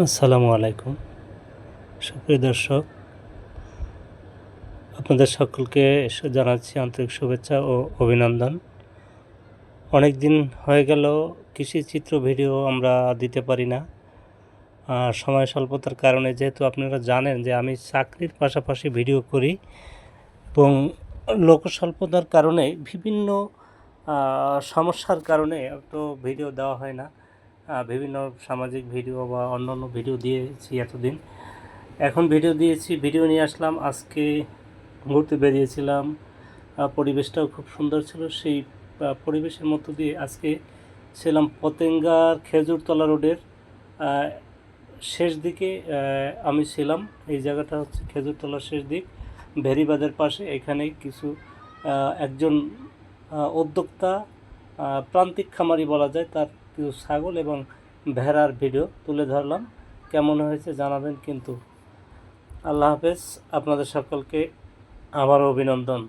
আসসালামু আলাইকুম। সুপ্রিয় দর্শক, আপনাদের সকলকে জানাচ্ছি আন্তরিক শুভেচ্ছা ও অভিনন্দন। অনেক দিন হয়ে গেল, কৃষি চিত্র ভিডিও আমরা দিতে পারি না। সময় স্বল্পতার কারণে যেহেতু আপনারা জানেন যে আমি চাকরির পাশাপাশি ভিডিও করি এবং লোক স্বল্পতার কারণে বিভিন্ন সমস্যার কারণে তো ভিডিও দেওয়া হয় না। বিভিন্ন সামাজিক ভিডিও বা অন্যান্য ভিডিও দিয়েছি এতদিন। এখন ভিডিও দিয়েছি, ভিডিও নিয়ে আসলাম। আজকে ঘুরতে বেরিয়েছিলাম। পরিবেশটাও খুব সুন্দর ছিল। সেই পরিবেশের মধ্য দিয়ে আজকে ছিলাম পতেঙ্গার খেজুরতলা রোডের। শেষ দিকে আমি ছিলাম। এই জায়গাটা হচ্ছে খেজুরতলার শেষ দিক ভেরিবাদের পাশে। এখানে কিছু একজন উদ্যোক্তা প্রান্তিক খামারি বলা যায়, তার কিছু ছাগল এবং ভেড়ার ভিডিও তুলে ধরলাম। কেমন হয়েছে জানাবেন কিন্তু। আল্লাহ হাফেজ, আপনাদের সকলকে আবারও অভিনন্দন।